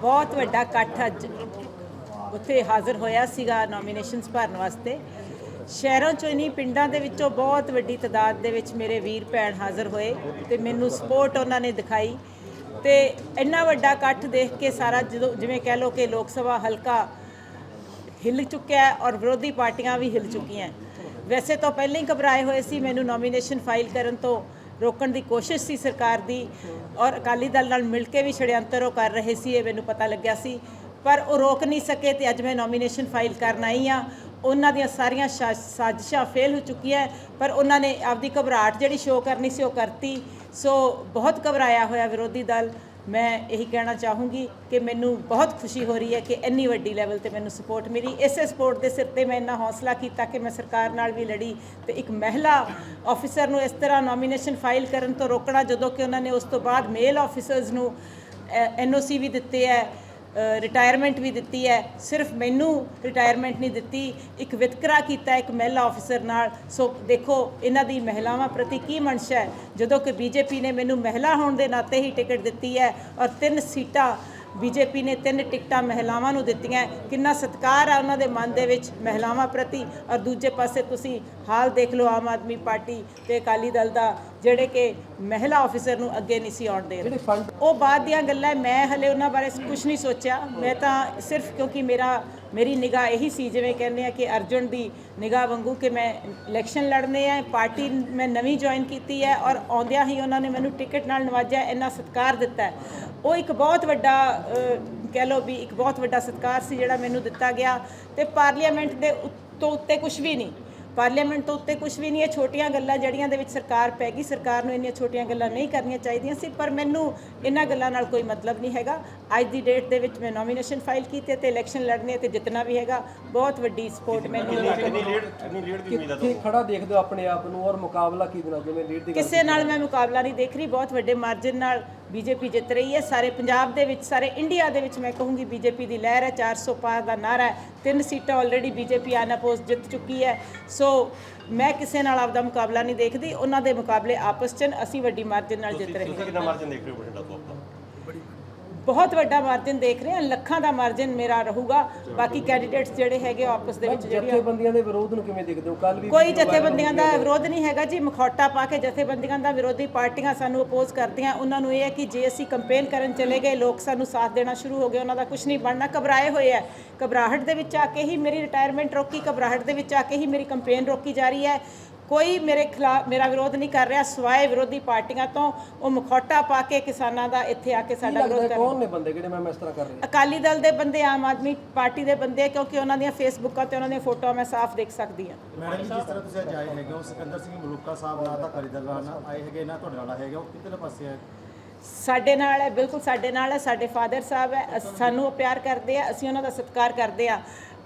ਬਹੁਤ ਵੱਡਾ ਇਕੱਠ ਅੱਜ ਉੱਥੇ ਹਾਜ਼ਰ ਹੋਇਆ ਸੀਗਾ ਨੋਮੀਨੇਸ਼ਨਸ ਭਰਨ ਵਾਸਤੇ। ਸ਼ਹਿਰਾਂ ਚੋਂ ਹੀ ਨਹੀਂ ਪਿੰਡਾਂ ਦੇ ਵਿੱਚੋਂ ਬਹੁਤ ਵੱਡੀ ਤਾਦਾਦ ਦੇ ਵਿੱਚ ਮੇਰੇ ਵੀਰ ਭੈਣ ਹਾਜ਼ਰ ਹੋਏ ਤੇ ਮੈਨੂੰ ਸਪੋਰਟ ਉਹਨਾਂ ਨੇ ਦਿਖਾਈ ਤੇ ਇੰਨਾ ਵੱਡਾ ਇਕੱਠ ਦੇਖ ਕੇ ਸਾਰਾ ਜਦੋਂ ਜਿਵੇਂ ਕਹਿ ਲਓ ਕਿ ਲੋਕ ਸਭਾ ਹਲਕਾ ਹਿੱਲ ਚੁੱਕਿਆ ਔਰ ਵਿਰੋਧੀ ਪਾਰਟੀਆਂ ਵੀ ਹਿੱਲ ਚੁੱਕੀਆਂ। ਵੈਸੇ ਤਾਂ ਪਹਿਲਾਂ ਹੀ ਘਬਰਾਏ ਹੋਏ ਸੀ, ਮੈਨੂੰ ਨੋਮੀਨੇਸ਼ਨ ਫਾਈਲ ਕਰਨ ਤੋਂ ਰੋਕਣ ਦੀ ਕੋਸ਼ਿਸ਼ ਸੀ ਸਰਕਾਰ ਦੀ ਔਰ ਅਕਾਲੀ ਦਲ ਨਾਲ ਮਿਲ ਕੇ ਵੀ ਛੜਯੰਤਰ ਉਹ ਕਰ ਰਹੇ ਸੀ, ਇਹ ਮੈਨੂੰ ਪਤਾ ਲੱਗਿਆ ਸੀ। ਪਰ ਉਹ ਰੋਕ ਨਹੀਂ ਸਕੇ ਤੇ ਅੱਜ ਮੈਂ ਨੋਮੀਨੇਸ਼ਨ ਫਾਈਲ ਕਰਨ ਆਈ ਆ ਉਹਨਾਂ ਦੀਆਂ ਸਾਰੀਆਂ ਸ਼ਾ- ਸਾਜ਼ਿਸ਼ਾਂ ਫੇਲ ਹੋ ਚੁੱਕੀਆਂ ਪਰ ਉਹਨਾਂ ਨੇ ਆਪਦੀ ਘਬਰਾਹਟ ਜਿਹੜੀ ਸ਼ੋਅ ਕਰਨੀ ਸੀ ਉਹ ਕਰਤੀ। ਸੋ ਬਹੁਤ ਘਬਰਾਇਆ ਹੋਇਆ ਵਿਰੋਧੀ ਦਲ। ਮੈਂ ਇਹੀ ਕਹਿਣਾ ਚਾਹੂੰਗੀ ਕਿ ਮੈਨੂੰ ਬਹੁਤ ਖੁਸ਼ੀ ਹੋ ਰਹੀ ਹੈ ਕਿ ਇੰਨੀ ਵੱਡੀ ਲੈਵਲ ਤੇ ਮੈਨੂੰ ਸਪੋਰਟ ਮਿਲੀ। ਇਸੇ ਸਪੋਰਟ ਦੇ ਸਿਰ ਤੇ ਮੈਂ ਇੰਨਾ ਹੌਸਲਾ ਕੀਤਾ ਕਿ ਮੈਂ ਸਰਕਾਰ ਨਾਲ ਵੀ ਲੜੀ ਤੇ ਇੱਕ ਮਹਿਲਾ ਆਫੀਸਰ ਨੂੰ ਇਸ ਤਰ੍ਹਾਂ ਨੋਮੀਨੇਸ਼ਨ ਫਾਈਲ ਕਰਨ ਤੋਂ ਰੋਕਣਾ, ਜਦੋਂ ਕਿ ਉਹਨਾਂ ਨੇ ਉਸ ਤੋਂ ਬਾਅਦ ਮੇਲ ਆਫੀਸਰਸ ਨੂੰ ਐਨਓਸੀ ਵੀ ਦਿੱਤੇ ਹੈ। ਰਿਟਾਇਰਮੈਂਟ ਵੀ ਦਿੱਤੀ ਹੈ। ਸਿਰਫ ਮੈਨੂੰ ਰਿਟਾਇਰਮੈਂਟ ਨਹੀਂ ਦਿੱਤੀ, ਇੱਕ ਵਿਤਕਰਾ ਕੀਤਾ ਇੱਕ ਮਹਿਲਾ ਆਫੀਸਰ ਨਾਲ। ਸੋ ਦੇਖੋ, ਇਹਨਾਂ ਦੀ ਮਹਿਲਾਵਾਂ ਪ੍ਰਤੀ ਕੀ ਮਨਸ਼ਾ ਹੈ? ਜਦੋਂ ਕਿ ਬੀਜੇਪੀ ਨੇ ਮੈਨੂੰ ਮਹਿਲਾ ਹੋਣ ਦੇ ਨਾਤੇ ਹੀ ਟਿਕਟ ਦਿੱਤੀ ਹੈ ਔਰ ਤਿੰਨ ਸੀਟਾਂ ਬੀਜੇਪੀ ਨੇ ਤਿੰਨ ਟਿਕਟਾਂ ਮਹਿਲਾਵਾਂ ਨੂੰ ਦਿੱਤੀਆਂ ਕਿੰਨਾ ਸਤਿਕਾਰ ਆ ਉਹਨਾਂ ਦੇ ਮਨ ਦੇ ਵਿੱਚ ਮਹਿਲਾਵਾਂ ਪ੍ਰਤੀ। ਔਰ ਦੂਜੇ ਪਾਸੇ ਤੁਸੀਂ ਹਾਲ ਦੇਖ ਲਓ ਆਮ ਆਦਮੀ ਪਾਰਟੀ ਤੇ ਅਕਾਲੀ ਦਲ ਦਾ ਜਿਹੜੇ ਕਿ ਮਹਿਲਾ ਆਫੀਸਰ ਨੂੰ ਅੱਗੇ ਨਹੀਂ ਸੀ ਆਉਣ ਦੇ ਰਹੇ। ਉਹ ਬਾਅਦ ਦੀਆਂ ਗੱਲਾਂ ਮੈਂ ਹਲੇ ਉਹਨਾਂ ਬਾਰੇ ਕੁਝ ਨਹੀਂ ਸੋਚਿਆ। ਮੈਂ ਤਾਂ ਸਿਰਫ ਕਿਉਂਕਿ ਮੇਰਾ ਮੇਰੀ ਨਿਗਾਹ ਇਹੀ ਸੀ ਜਿਵੇਂ ਕਹਿੰਦੇ ਆ ਕਿ ਅਰਜੁਨ ਦੀ ਨਿਗਾਹ ਵਾਂਗੂ ਕਿ ਮੈਂ ਇਲੈਕਸ਼ਨ ਲੜਨੇ ਆ ਪਾਰਟੀ ਮੈਂ ਨਵੀਂ ਜੁਆਇਨ ਕੀਤੀ ਹੈ ਔਰ ਆਉਂਦਿਆਂ ਹੀ ਉਹਨਾਂ ਨੇ ਮੈਨੂੰ ਟਿਕਟ ਨਾਲ ਨਵਾਜਿਆ ਇੰਨਾ ਸਤਿਕਾਰ ਦਿੱਤਾ। ਉਹ ਇੱਕ ਬਹੁਤ ਵੱਡਾ ਕਹਿ ਲਓ ਵੀ ਇੱਕ ਬਹੁਤ ਵੱਡਾ ਸਤਿਕਾਰ ਸੀ ਜਿਹੜਾ ਮੈਨੂੰ ਦਿੱਤਾ ਗਿਆ ਤੇ ਪਾਰਲੀਮੈਂਟ ਦੇ ਉੱਤੋਂ ਉੱਤੇ ਕੁਝ ਵੀ ਨਹੀਂ। ਪਾਰਲੀਮੈਂਟ ਤੋਂ ਉੱਤੇ ਕੁਝ ਵੀ ਨਹੀਂ ਇਹ ਛੋਟੀਆਂ ਗੱਲਾਂ ਜਿਹੜੀਆਂ ਦੇ ਵਿੱਚ ਸਰਕਾਰ ਪੈ ਗਈ ਸਰਕਾਰ ਨੂੰ ਇੰਨੀਆਂ ਛੋਟੀਆਂ ਗੱਲਾਂ ਨਹੀਂ ਕਰਨੀਆਂ ਚਾਹੀਦੀਆਂ ਸੀ ਪਰ ਮੈਨੂੰ ਇਹਨਾਂ ਗੱਲਾਂ ਨਾਲ ਕੋਈ ਮਤਲਬ ਨਹੀਂ ਹੈਗਾ। ਅੱਜ ਦੀ ਡੇਟ ਦੇ ਵਿੱਚ ਮੈਂ ਨੋਮੀਨੇਸ਼ਨ ਫਾਈਲ ਕੀਤੀ ਹੈ ਤੇ ਇਲੈਕਸ਼ਨ ਲੜਨੀ ਹੈ ਤੇ ਜਿੱਤਣਾ ਵੀ ਹੈਗਾ। ਬਹੁਤ ਵੱਡੀ ਸਪੋਰਟ ਮੈਨੂੰ ਇੰਨੀ ਲੀਡ ਇੰਨੀ ਲੀਡ ਦੀ ਉਮੀਦ ਆ ਕਿੱਥੇ ਖੜਾ ਦੇਖਦੇ ਹੋ ਆਪਣੇ ਆਪ ਨੂੰ ਔਰ ਮੁਕਾਬਲਾ ਕੀ ਦੇਣਾ ਜਿਵੇਂ ਲੀਡ ਦੀ ਕਿਸੇ ਨਾਲ ਮੈਂ ਮੁਕਾਬਲਾ ਨਹੀਂ ਦੇਖ ਰਹੀ ਬਹੁਤ ਵੱਡੇ ਮਾਰਜਨ ਨਾਲ ਬੀਜੇਪੀ ਜਿੱਤ ਰਹੀ ਹੈ। ਸਾਰੇ ਪੰਜਾਬ ਦੇ ਵਿੱਚ ਸਾਰੇ ਇੰਡੀਆ ਦੇ ਵਿੱਚ ਮੈਂ ਕਹੂੰਗੀ ਬੀਜੇਪੀ ਦੀ ਲਹਿਰ ਹੈ। 400 ਪਾਰ ਦਾ ਨਾਰਾ ਹੈ। ਤਿੰਨ ਸੀਟਾਂ ਆਲਰੇਡੀ ਬੀਜੇਪੀ ਅਨਅਪੋਜ਼ ਜਿੱਤ ਚੁੱਕੀ ਹੈ। ਸੋ ਮੈਂ ਕਿਸੇ ਨਾਲ ਆਪਦਾ ਮੁਕਾਬਲਾ ਨਹੀਂ ਦੇਖਦੀ। ਉਹਨਾਂ ਦੇ ਮੁਕਾਬਲੇ ਆਪਸ 'ਚ ਅਸੀਂ ਵੱਡੀ ਮਾਰਜਨ ਨਾਲ ਜਿੱਤ ਰਹੇ ਹਾਂ। ਤੁਸੀਂ ਕਿੰਨਾ ਮਾਰਜਨ ਦੇਖ ਰਹੇ ਹੋ ਬਠਿੰਡਾ ਤੋਂ? ਆਪਣਾ ਬਹੁਤ ਵੱਡਾ ਮਾਰਜਨ ਦੇਖ ਰਹੇ ਹਾਂ ਲੱਖਾਂ ਦਾ ਮਾਰਜਨ ਮੇਰਾ ਰਹੂਗਾ। ਬਾਕੀ ਕੈਂਡੀਡੇਟਸ ਜਿਹੜੇ ਹੈਗੇ ਆਪਸ ਦੇ ਵਿੱਚ ਜਿਹੜੀਆਂ ਜਥੇਬੰਦੀਆਂ ਦੇ ਵਿਰੋਧ ਨੂੰ ਕਿਵੇਂ ਦੇਖਦੇ ਹੋ? ਕੱਲ ਵੀ ਕੋਈ ਜਥੇਬੰਦੀਆਂ ਦਾ ਵਿਰੋਧ ਨਹੀਂ ਹੈਗਾ ਜੀ। ਮਖੌਟਾ ਪਾ ਕੇ ਜਥੇਬੰਦੀਆਂ ਦਾ ਵਿਰੋਧੀ ਪਾਰਟੀਆਂ ਸਾਨੂੰ ਅਪੋਜ਼ ਕਰਦੀਆਂ। ਉਹਨਾਂ ਨੂੰ ਇਹ ਹੈ ਕਿ ਜੇ ਅਸੀਂ ਕੰਪੇਨ ਕਰਨ ਚਲੇ ਗਏ ਲੋਕ ਸਾਨੂੰ ਸਾਥ ਦੇਣਾ ਸ਼ੁਰੂ ਹੋ ਗਏ। ਉਹਨਾਂ ਦਾ ਕੁਝ ਨਹੀਂ ਬਣਨਾ। ਘਬਰਾਏ ਹੋਏ ਆ ਘਬਰਾਹਟ ਦੇ ਵਿੱਚ ਆ ਕੇ ਹੀ ਮੇਰੀ ਰਿਟਾਇਰਮੈਂਟ ਰੋਕੀ ਘਬਰਾਹਟ ਦੇ ਵਿੱਚ ਆ ਕੇ ਹੀ ਮੇਰੀ ਕੰਪੇਨ ਰੋਕੀ ਜਾ ਰਹੀ ਹੈ। ਕੋਈ ਮੇਰੇ ਖਿਲਾਫ ਮੇਰਾ ਵਿਰੋਧ ਨਹੀਂ ਕਰ ਰਿਹਾ ਸਵਾਏ ਵਿਰੋਧੀ ਪਾਰਟੀਆਂ ਤੋਂ ਉਹ ਮਖੌਟਾ ਪਾ ਕੇ ਕਿਸਾਨਾਂ ਦਾ ਇੱਥੇ ਆ ਕੇ ਸਾਡਾ ਵਿਰੋਧ ਕਰ ਕੌਣ ਨੇ ਬੰਦੇ? ਜਿਹੜੇ ਮੈਂ ਇਸ ਤਰ੍ਹਾਂ ਕਰ ਰਿਹਾ ਅਕਾਲੀ ਦਲ ਦੇ ਬੰਦੇ ਆਮ ਆਦਮੀ ਪਾਰਟੀ ਦੇ ਬੰਦੇ ਕਿਉਂਕਿ ਉਹਨਾਂ ਦੀਆਂ ਫੇਸਬੁੱਕਾਂ ਤੇ ਉਹਨਾਂ ਦੀਆਂ ਫੋਟੋਆਂ ਮੈਂ ਸਾਫ਼ ਦੇਖ ਸਕਦੀ ਹਾਂ। ਮੈਡਮ ਜੀ, ਜਿਸ ਤਰ੍ਹਾਂ ਤੁਸੀਂ ਅੱਜ ਆਏ ਹੈਗੇ ਹੋ ਸਿਕੰਦਰ ਸਿੰਘ ਮਲੂਕਾ ਸਾਹਿਬ ਨਾਲ ਤਾਂ ਅਕਾਲੀ ਦਲ ਨਾਲ ਆਏ ਹੈਗੇ ਨਾ ਤੁਹਾਡੇ ਨਾਲ ਹੈਗੇ ਉਹ ਕਿੱਧਰਲੇ ਪਾਸੇ ਹੈ ਸਾਡੇ ਨਾਲ ਹੈ ਬਿਲਕੁਲ ਸਾਡੇ ਨਾਲ ਹੈ ਸਾਡੇ ਫਾਦਰ ਸਾਹਿਬ ਹੈ ਸਾਨੂੰ ਉਹ ਪਿਆਰ ਕਰਦੇ ਆ ਅਸੀਂ ਉਹਨਾਂ ਦਾ ਸਤਿਕਾਰ ਕਰਦੇ ਆ।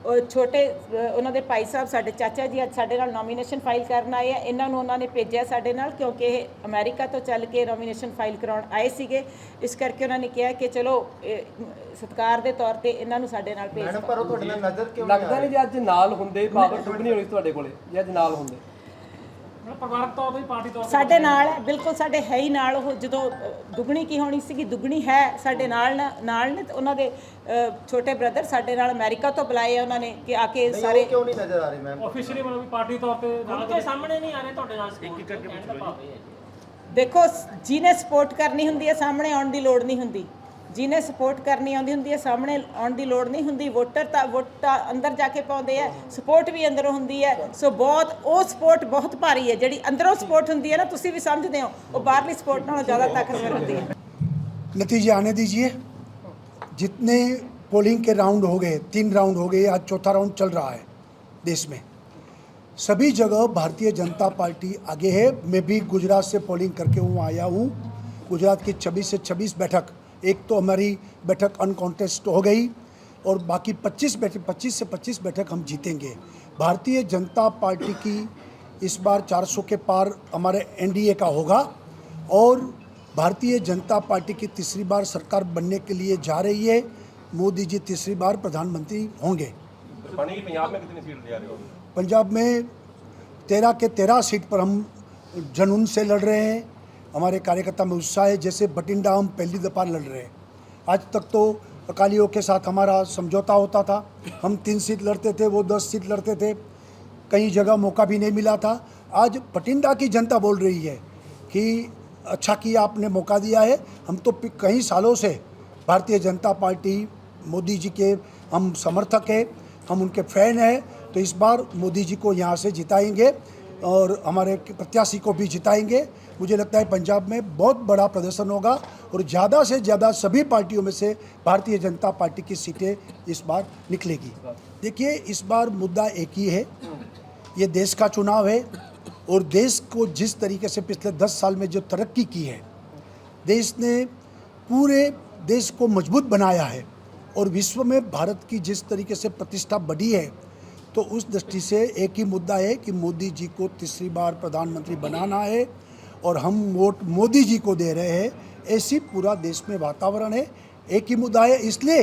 ਉਹ ਛੋਟੇ ਅ, ਉਹਨਾਂ ਦੇ ਭਾਈ ਸਾਹਿਬ ਸਾਡੇ ਚਾਚਾ ਜੀ ਅੱਜ ਸਾਡੇ ਨਾਲ ਨੋਮੀਨੇਸ਼ਨ ਫਾਈਲ ਕਰਨ ਆਏ ਆ। ਇਹਨਾਂ ਨੂੰ ਉਹਨਾਂ ਨੇ ਭੇਜਿਆ ਸਾਡੇ ਨਾਲ ਕਿਉਂਕਿ ਇਹ ਅਮਰੀਕਾ ਤੋਂ ਚੱਲ ਕੇ ਨੋਮੀਨੇਸ਼ਨ ਫਾਈਲ ਕਰਾਉਣ ਆਏ ਸੀਗੇ। ਇਸ ਕਰਕੇ ਉਹਨਾਂ ਨੇ ਕਿਹਾ ਕਿ ਚਲੋ ਇਹ, ਮ, ਸਤਿਕਾਰ ਦੇ ਤੌਰ ਤੇ ਇਹਨਾਂ ਨੂੰ ਸਾਡੇ ਨਾਲ ਭੇਜ ਮੈਡਮ ਪਰ ਉਹ ਤੁਹਾਡੇ ਨਾਲ ਨਜ਼ਰ ਕਿਉਂ ਲੱਗਦਾ ਨਹੀਂ ਜੇ ਅੱਜ ਨਾਲ ਹੁੰਦੇ ਪਾਵਰ ਦੁੱਗਣੀ ਹੋਣੀ ਸੀ ਤੁਹਾਡੇ ਕੋਲੇ ਜੇ ਅੱਜ ਨਾਲ ਹੁੰਦੇ। ਸਾਡੇ ਨਾਲ ਹੈ ਬਿਲਕੁਲ ਸਾਡੇ ਹੈ ਹੀ ਨਾਲ ਉਹ ਜਦੋਂ ਦੁੱਗਣੀ ਕੀ ਹੋਣੀ ਸੀਗੀ ਦੁੱਗਣੀ ਹੈ ਸਾਡੇ ਨਾਲ ਨਾਲ ਨੇ ਤੇ ਉਹਨਾਂ ਦੇ ਅ, ਛੋਟੇ ਬ੍ਰਦਰ ਸਾਡੇ ਨਾਲ ਅਮਰੀਕਾ ਤੋਂ ਬੁਲਾਏ ਆ ਉਹਨਾਂ ਨੇ ਕਿ ਆ ਕੇ ਸਾਰੇ ਕਿਉਂ ਨਹੀਂ ਨਜ਼ਰ ਆ ਰਹੇ ਮੈਮ ਆਫੀਸ਼ੀਅਲੀ ਮਤਲਬ ਵੀ ਪਾਰਟੀ ਤੌਰ ਤੇ ਨਾਲ ਦੇ ਸਾਹਮਣੇ ਨਹੀਂ ਆ ਰਹੇ ਤੁਹਾਡੇ ਨਾਲ ਇਹ ਹੈ ਜੀ। ਦੇਖੋ ਸ- ਜਿਹਨੇ ਸਪੋਰਟ ਕਰਨੀ ਹੁੰਦੀ ਹੈ ਸਾਹਮਣੇ ਆਉਣ ਦੀ ਲੋੜ ਨਹੀਂ ਹੁੰਦੀ। ਜਿਹਨੇ ਸਪੋਰਟ ਕਰਨੀ ਆਉਂਦੀ ਹੁੰਦੀ ਹੈ ਸਾਹਮਣੇ ਆਉਣ ਦੀ ਲੋੜ ਨਹੀਂ ਹੁੰਦੀ ਵੋਟਰ ਤਾਂ ਵੋਟਾਂ ਅੰਦਰ ਜਾ ਕੇ ਪਾਉਂਦੇ ਆ ਸਪੋਰਟ ਵੀ ਅੰਦਰੋਂ ਹੁੰਦੀ ਹੈ ਸੋ ਬਹੁਤ ਉਹ ਸਪੋਰਟ ਬਹੁਤ ਭਾਰੀ ਹੈ ਜਿਹੜੀ ਅੰਦਰੋਂ ਸਪੋਰਟ ਹੁੰਦੀ ਹੈ ਨਾ ਤੁਸੀਂ ਵੀ ਸਮਝਦੇ ਹੋ ਉਹ ਬਾਹਰਲੀ ਸਪੋਰਟ ਨਾਲੋਂ ਜ਼ਿਆਦਾ ਤਾਕਤਵਰ ਹੁੰਦੀ ਹੈ नतीजे आने दीजिए जितने पोलिंग के राउंड हो गए तीन राउंड हो गए आज चौथा राउंड चल रहा है देश में सभी जगह भारतीय जनता पार्टी आगे है मैं भी गुजरात से पोलिंग करके वहाँ आया हूँ गुजरात की 26 से 26 बैठक एक तो हमारी बैठक अनकॉन्टेस्ट हो गई और बाकी 25 बैठक 25 से 25 बैठक हम जीतेंगे। भारतीय जनता पार्टी की इस बार 400 के पार हमारे एनडीए का होगा और भारतीय जनता पार्टी की तीसरी बार सरकार बनने के लिए जा रही है। मोदी जी तीसरी बार प्रधानमंत्री होंगे। पंजाब में कितनी सीट ले आ रहे पंजाब में तेरह के तेरह सीट पर हम जुनून से लड़ रहे हैं। हमारे कार्यकर्ता में उत्साह है, जैसे बटिंडा हम पहली दफ़ा लड़ रहे हैं। आज तक तो अकालियों के साथ हमारा समझौता होता था। हम तीन सीट लड़ते थे, वो दस सीट लड़ते थे। कई जगह मौका भी नहीं मिला था। आज पटिंडा की जनता बोल रही है कि अच्छा किया आपने मौका दिया है। हम तो कई सालों से भारतीय जनता पार्टी, मोदी जी के हम समर्थक हैं। हम उनके फ़ैन हैं। तो इस बार मोदी जी को यहाँ से जिताएँगे। और हमारे प्रत्याशी को भी जिताएँगे। मुझे लगता है पंजाब में बहुत बड़ा प्रदर्शन होगा और ज़्यादा से ज़्यादा सभी पार्टियों में से भारतीय जनता पार्टी की सीटें इस बार निकलेगी। देखिए, इस बार मुद्दा एक ही है। ये देश का चुनाव है और देश को जिस तरीके से पिछले दस साल में जो तरक्की की है, देश ने पूरे देश को मज़बूत बनाया है और विश्व में भारत की जिस तरीके से प्रतिष्ठा बढ़ी है तो उस दृष्टि से एक ही मुद्दा है कि मोदी जी को तीसरी बार प्रधानमंत्री बनाना है और हम वोट मोदी जी को दे रहे हैं। ऐसी पूरा देश में वातावरण है। एक ही मुद्दा है, इसलिए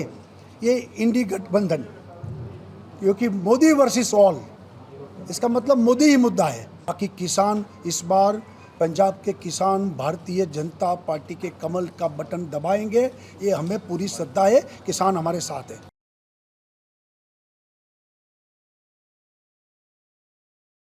ये इंडी गठबंधन, क्योंकि मोदी वर्सेस ऑल, इसका मतलब मोदी ही मुद्दा है। बाकी किसान इस बार पंजाब के किसान, भारतीय जनता पार्टी के कमल का बटन दबाएँगे। ये हमें पूरी श्रद्धा है, किसान हमारे साथ है।